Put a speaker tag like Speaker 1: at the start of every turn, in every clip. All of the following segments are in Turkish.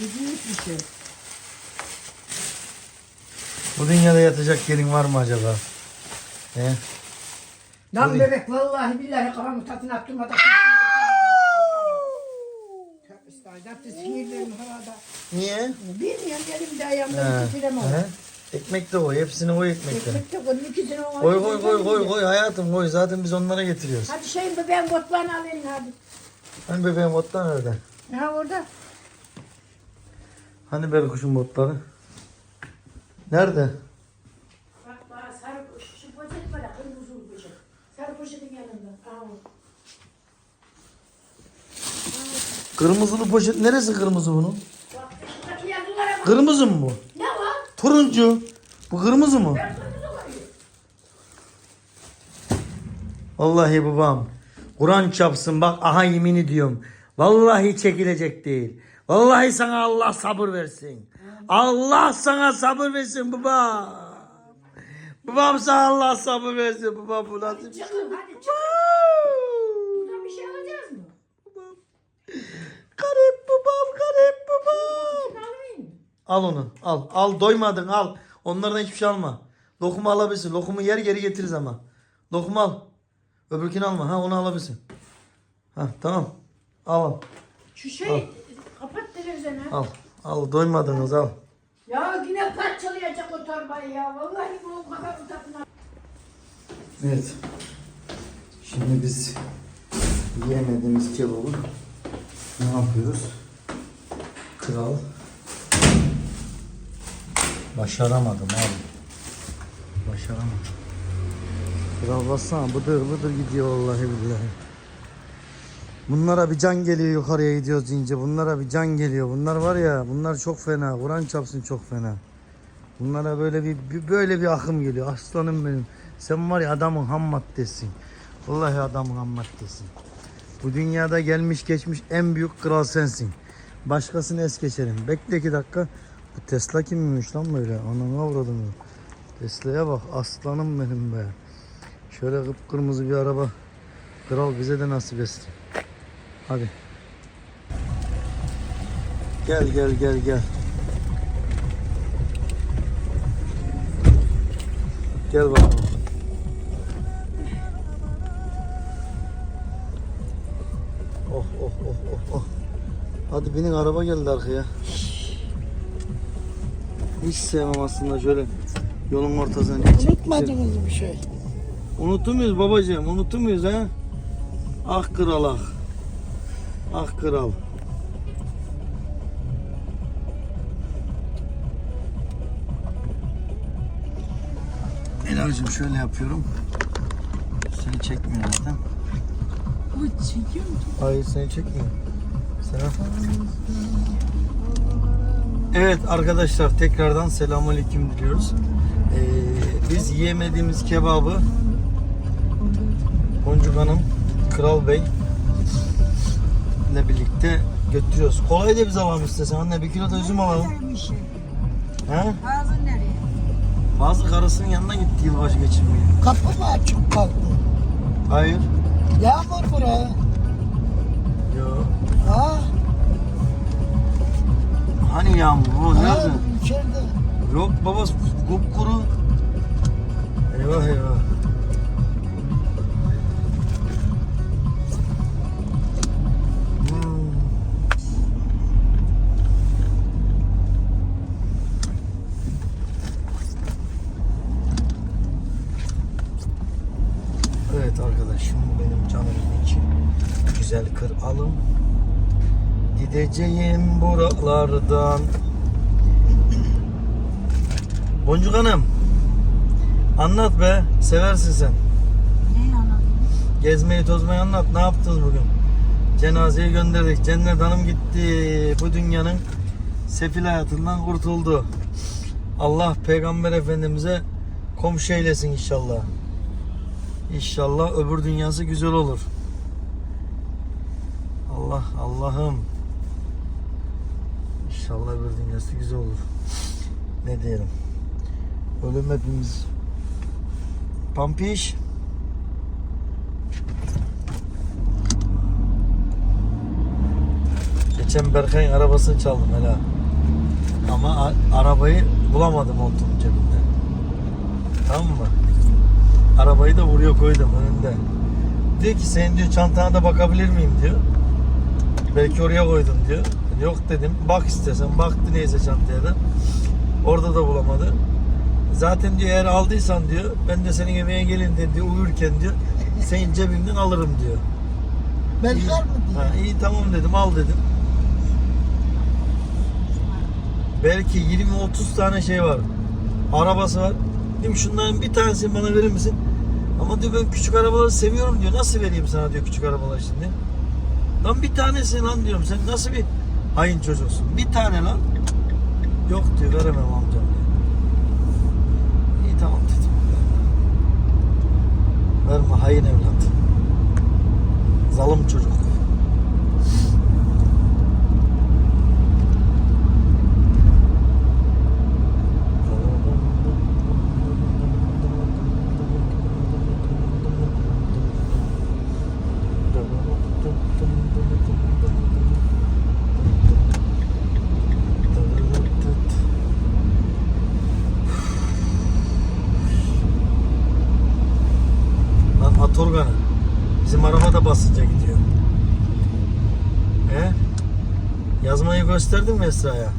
Speaker 1: Büyük bir şey.
Speaker 2: Bu dünyada yatacak yerin var mı acaba? He?
Speaker 1: Lan
Speaker 2: Tabii.
Speaker 1: bebek vallahi billahi kafamı tatını attırmadan. Sinirlerim havada.
Speaker 2: Niye?
Speaker 1: Bilmiyorum elimde ayağımda.
Speaker 2: He? Ekmek de koy. Hepsini koy ekmekten.
Speaker 1: Ekmek de koydum ikisini ona.
Speaker 2: Koy koy koy koy koy hayatım koy. Zaten biz onlara getiriyoruz.
Speaker 1: Hadi şeyin bebeğin botlarını alayım hadi.
Speaker 2: Hani bebeğin botlar nerede?
Speaker 1: Ha orada.
Speaker 2: Hani Berkuş'un botları? Nerede?
Speaker 1: Bak bana sarı şu, poşet var ya kırmızı poşet. Sarı poşetin yanında. Aa, o.
Speaker 2: Kırmızılı poşet neresi kırmızı bunun?
Speaker 1: Bak şuradaki yazılara bak.
Speaker 2: Kırmızı mı bu?
Speaker 1: Ne var?
Speaker 2: Turuncu. Bu kırmızı mı?
Speaker 1: Ben kırmızı koyuyorum.
Speaker 2: Vallahi babam. Kur'an çapsın bak aha yemin ediyorum. Vallahi çekilecek değil. Vallahi sana Allah sabır versin. Allah sana sabır versin baba. Babam sana Allah sabır versin baba bu nasıl bir şey?
Speaker 1: Çıkın hadi çıkın. Buradan bir şey alacağız mı?
Speaker 2: Garip babam garip babam. Al onu al al doymadın al. Onlardan hiçbir şey alma. Lokumu alabilirsin. Lokumu yer geri getiririz ama. Lokumu al. Öbürkünü alma. Ha onu alabilirsin. Ha tamam. Al al.
Speaker 1: Şu şey kapat televizyonu.
Speaker 2: Al. Al doymadınız al.
Speaker 1: Ya yine parçalayacak o torbayı ya. Vallahi bu kafamın tatına.
Speaker 2: Evet. Şimdi biz yiyemediğimiz kebabı ne yapıyoruz? Kral. Başaramadım abi. Başaramadım. Kral bassana bıdır bıdır gidiyor vallahi billahi. Bunlara bir can geliyor yukarıya gidiyoruz deyince. Bunlara bir can geliyor. Bunlar var ya bunlar çok fena. Kur'an çapsın çok fena. Bunlara böyle bir, bir- böyle bir akım geliyor. Aslanım benim. Sen var ya adamın ham maddesin. Vallahi adamın ham maddesin. Bu dünyada gelmiş geçmiş en büyük kral sensin. Başkasını es geçerim. Bekle iki dakika. Bu Tesla kimmiş lan böyle? Ananı avradım ya. Tesla'ya bak aslanım benim be. Şöyle kıpkırmızı bir araba. Kral bize de nasip etsin. Hadi. Gel gel gel gel. Gel bakalım. Oh oh oh oh oh. Hadi binin araba geldi arkaya. Hiç sevmem aslında şöyle yolun ortasına gidelim.
Speaker 1: Unutmadınız bir şey.
Speaker 2: Unuttu muyuz babacığım? Unuttu muyuz ha? Ah kral ah. Ah kral. Elal'cim şöyle yapıyorum. Seni çekmiyor zaten.
Speaker 1: Bu çekiyor mu?
Speaker 2: Hayır seni çekmiyor. Selam. Evet arkadaşlar tekrardan selamünaleyküm diliyoruz. Ee, biz yiyemediğimiz kebabı Boncuk Hanım, Kral Bey ile birlikte götürüyoruz. Kolay da biz alalım istesen anne bir kilo da üzüm alalım. He?
Speaker 1: Ağzın nereye?
Speaker 2: Bazı karısının yanına gitti yılbaşı geçirmeye.
Speaker 3: Kapı mı açık kaldı?
Speaker 2: Hayır.
Speaker 3: Yağmur buraya.
Speaker 2: Yok.
Speaker 3: Ha?
Speaker 2: Hani yağmur? O
Speaker 3: Ha,
Speaker 2: nerede?
Speaker 3: içeride.
Speaker 2: Yok baba kupkuru. Eyvah eyvah. Gideceğim buralardan Boncuk Hanım. Anlat be. Seversin sen.
Speaker 1: Neyi anladın?
Speaker 2: Gezmeyi tozmayı anlat. Ne yaptınız bugün? Cenazeyi gönderdik. Cennet Hanım gitti. Bu dünyanın sefil hayatından kurtuldu. Allah Peygamber Efendimiz'e komşu eylesin inşallah. İnşallah öbür dünyası güzel olur. Allah Allah'ım. İnşallah öbür dünyası güzel olur. Ne diyelim? Ölüm hepimiz. Pampiş. Geç Geçen Berkay'ın arabasını çaldım hele. Ama arabayı bulamadım montumun cebinde. Tamam mı? Arabayı da buraya koydum önünde. Diyor ki senin diyor çantana da bakabilir miyim diyor. Belki oraya koydun diyor. Yok dedim. Bak istersen. Baktı neyse çantaya da. Orada da bulamadı. Zaten diyor eğer aldıysan diyor ben de senin yemeğe gelin de diyor uyurken diyor senin cebinden alırım diyor.
Speaker 3: Belkar mı diyor?
Speaker 2: Ha, iyi tamam dedim al dedim. Belki 20-30 tane şey var. Arabası var. Dedim şunların bir tanesini bana verir misin? Ama diyor ben küçük arabaları seviyorum diyor. Nasıl vereyim sana diyor küçük arabalar şimdi. Lan bir tanesi lan diyorum. Sen nasıl bir hain çocuksun? Bir tane lan. Yok diyor veremem amcam diyor. İyi tamam dedim. Verme hain evlat. Zalim çocuk. Lan at organı. Bizim araba da basınca gidiyor. He? Yazmayı gösterdin mi Esra'ya?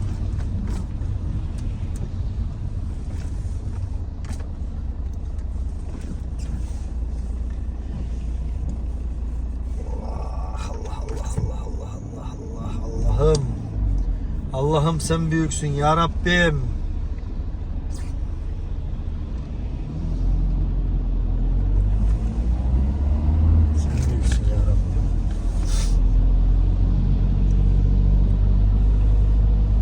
Speaker 2: Allah'ım Allah'ım sen büyüksün ya Rabbim. Sen büyüksün ya Rabbim.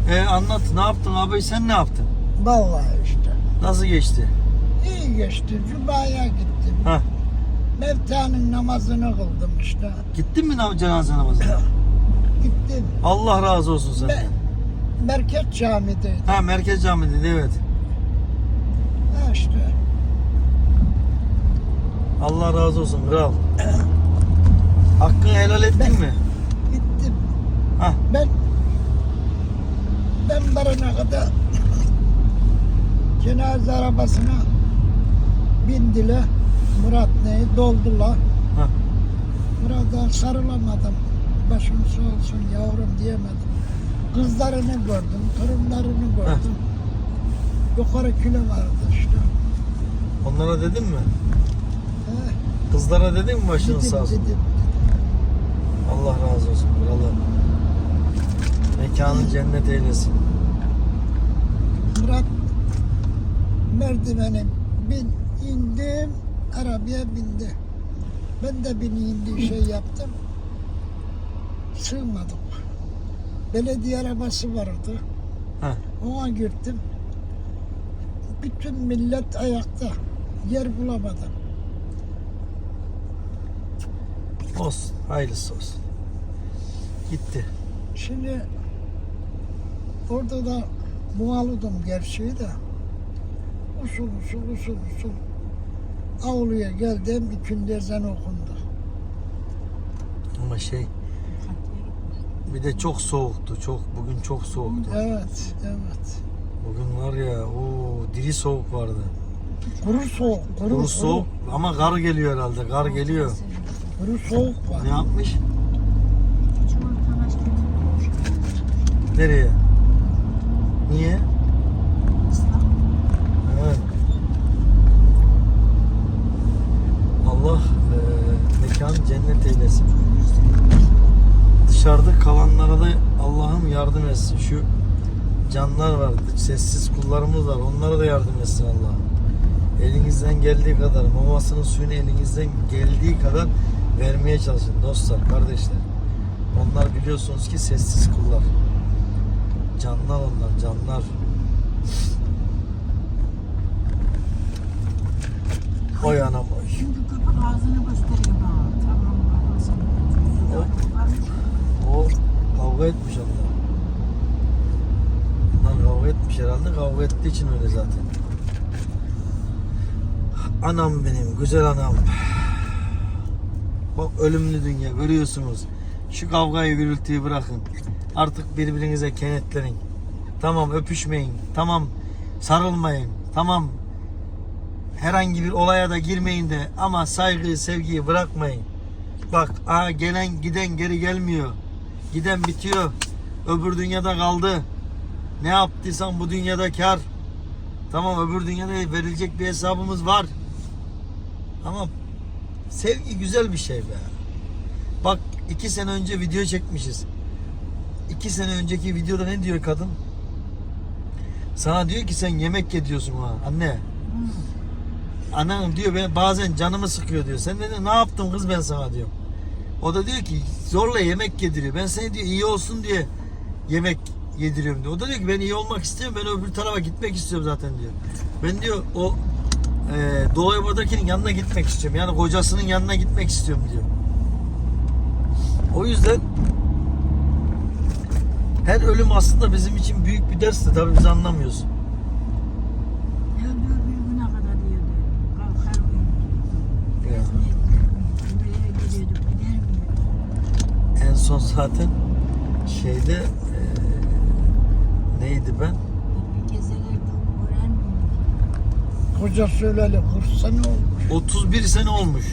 Speaker 2: E anlat ne yaptın abi sen ne yaptın?
Speaker 3: Vallahi işte.
Speaker 2: Nasıl geçti?
Speaker 3: İyi geçti. Cuma'ya gittim.
Speaker 2: Ha
Speaker 3: Mevta'nın namazını kıldım işte.
Speaker 2: gittin mi nam- cenaze namazına?
Speaker 3: Gittim.
Speaker 2: Allah razı olsun senden.
Speaker 3: Me- Merkez camideydim.
Speaker 2: Ha Merkez Camii'de evet.
Speaker 3: Ha işte.
Speaker 2: Allah razı olsun kral. Hakkını helal ettin mi?
Speaker 3: Gittim.
Speaker 2: Ha
Speaker 3: Ben ben varana kadar cenaze arabasına bindiler. Murat neyi doldular.
Speaker 2: ha.
Speaker 3: Murat'a sarılamadım. Başım sağ olsun yavrum diyemedim. Kızlarını gördüm, torunlarını gördüm. Yukarı kilo vardı işte.
Speaker 2: Onlara dedin mi?
Speaker 3: He,
Speaker 2: Kızlara dedin mi başınız
Speaker 3: dedim,
Speaker 2: sağ olsun?
Speaker 3: dedim.
Speaker 2: Allah razı olsun kralım. Mekanı cennet eylesin.
Speaker 3: Murat merdivene bin indim arabaya bindi. Ben de bineyim diye şey yaptım. Sığmadım. Belediye arabası vardı.
Speaker 2: Ha.
Speaker 3: Ona girdim. Bütün millet ayakta. Yer bulamadım.
Speaker 2: Olsun. Hayırlısı olsun. Gitti.
Speaker 3: Şimdi orada da mualıdım gerçeği de. Usul usul usul usul. Avluya geldim, ikindi ezan okundu.
Speaker 2: Ama şey bir de çok soğuktu. Çok bugün çok soğuktu.
Speaker 3: Evet, evet.
Speaker 2: Bugün var ya o diri soğuk vardı.
Speaker 3: Kuru soğuk, kuru,
Speaker 2: Kuru soğuk ama kar geliyor herhalde. Kar geliyor.
Speaker 3: Kuru soğuk var.
Speaker 2: Ne yapmış? Nereye? Niye? Allah eee mekan cennet eylesin. Dışarıda kalanlara da Allah'ım yardım etsin. Şu canlar var, sessiz kullarımız var. Onlara da yardım etsin Allah'ım. Elinizden geldiği kadar, mamasının suyunu elinizden geldiği kadar vermeye çalışın dostlar, kardeşler. Onlar biliyorsunuz ki sessiz kullar. Canlar onlar, canlar. Oy anam oy.
Speaker 4: Şimdi köpek ağzını gösteriyor bana. Tamam sen.
Speaker 2: O kavga etmiş onlar. Onlar kavga etmiş herhalde. Kavga ettiği için öyle zaten. Anam benim, güzel anam. Bak ölümlü dünya görüyorsunuz. Şu kavgayı gürültüyü bırakın. Artık birbirinize kenetlenin. Tamam öpüşmeyin. Tamam sarılmayın. Tamam herhangi bir olaya da girmeyin de ama saygıyı, sevgiyi bırakmayın. Bak aa, gelen giden geri gelmiyor. Giden bitiyor. Öbür dünyada kaldı. Ne yaptıysan bu dünyada kar. Tamam öbür dünyada verilecek bir hesabımız var. Ama sevgi güzel bir şey be. Bak iki sene önce video çekmişiz. İki sene önceki videoda ne diyor kadın? Sana diyor ki sen yemek ye diyorsun ha anne. Anam diyor ben bazen canımı sıkıyor diyor. Sen de ne yaptım kız ben sana diyor. O da diyor ki zorla yemek yediriyor. Ben seni diyor iyi olsun diye yemek yediriyorum diyor. O da diyor ki ben iyi olmak istiyorum. Ben öbür tarafa gitmek istiyorum zaten diyor. Ben diyor o e, Doğu Eva'dakinin yanına gitmek istiyorum. Yani kocasının yanına gitmek istiyorum diyor. O yüzden her ölüm aslında bizim için büyük bir ders de tabii biz anlamıyoruz.
Speaker 4: Öldüğü bir güne kadar diyordu. Kalkar.
Speaker 2: Ya.
Speaker 4: Gidiyorduk. Gider?
Speaker 2: En son zaten şeyde e, neydi ben?
Speaker 3: Koca söyleli 40 sene olmuş.
Speaker 2: 31 sene olmuş.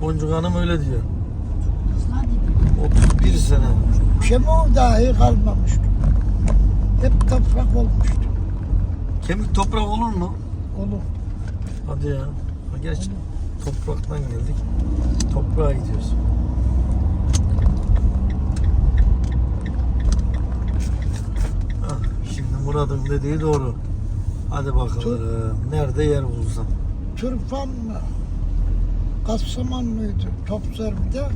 Speaker 2: Boncuk Hanım öyle diyor.
Speaker 4: Kızlar dedi.
Speaker 2: 31 sene.
Speaker 3: Kemiği dahi kalmamıştı. Hep toprak olmuştu.
Speaker 2: Kemik toprak olur mu?
Speaker 3: Olur.
Speaker 2: Hadi ya. Ha, Gerçi topraktan geldik. Toprağa gidiyoruz. Şimdi Murat'ın dediği doğru. Hadi bakalım. Nerede yer bulsam.
Speaker 3: Türfan mı? Kassamanlıydı. Topservi'de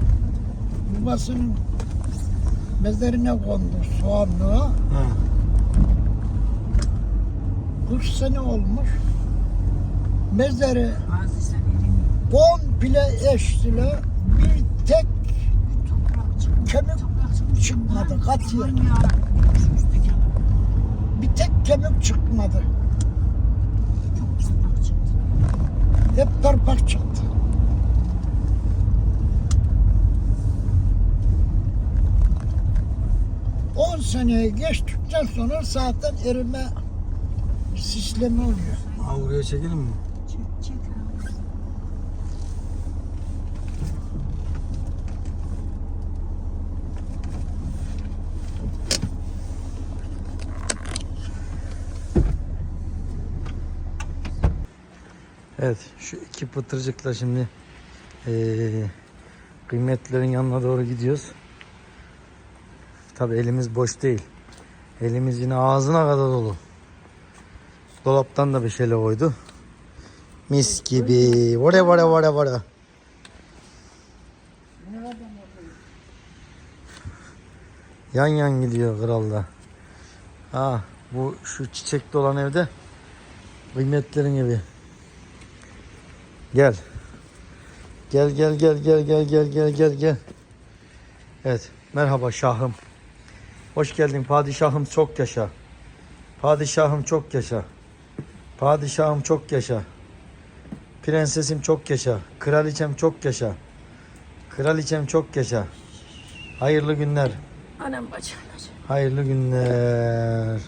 Speaker 3: babasının mezarına konmuş soğanlığa.
Speaker 2: Ha.
Speaker 3: Kuş sene olmuş. Mezarı komple eştile bir tek kemik çıkmadı.
Speaker 4: Kat.
Speaker 3: Bir tek kemik çıkmadı. Hep torpak çıktı. On seneye geçtikten sonra zaten erime sistemi oluyor.
Speaker 2: Ha, buraya çekelim mi?
Speaker 4: Çek çek.
Speaker 2: Evet şu iki pıtırcıkla şimdi eee, kıymetlerin yanına doğru gidiyoruz. Tabi elimiz boş değil. Elimiz yine ağzına kadar dolu. Dolaptan da bir şeyler koydu. Mis gibi. Vara vara vara vara. Yan yan gidiyor kralda. Ha bu şu çiçekli olan evde kıymetlerin evi. Gel. Gel gel gel gel gel gel gel gel gel. Evet. Merhaba şahım. Hoş geldin padişahım çok yaşa. Padişahım çok yaşa. Padişahım çok yaşa. Prensesim çok yaşa. Kraliçem çok yaşa. Kraliçem çok yaşa. Hayırlı günler.
Speaker 1: Anam bacım.
Speaker 2: Hayırlı günler.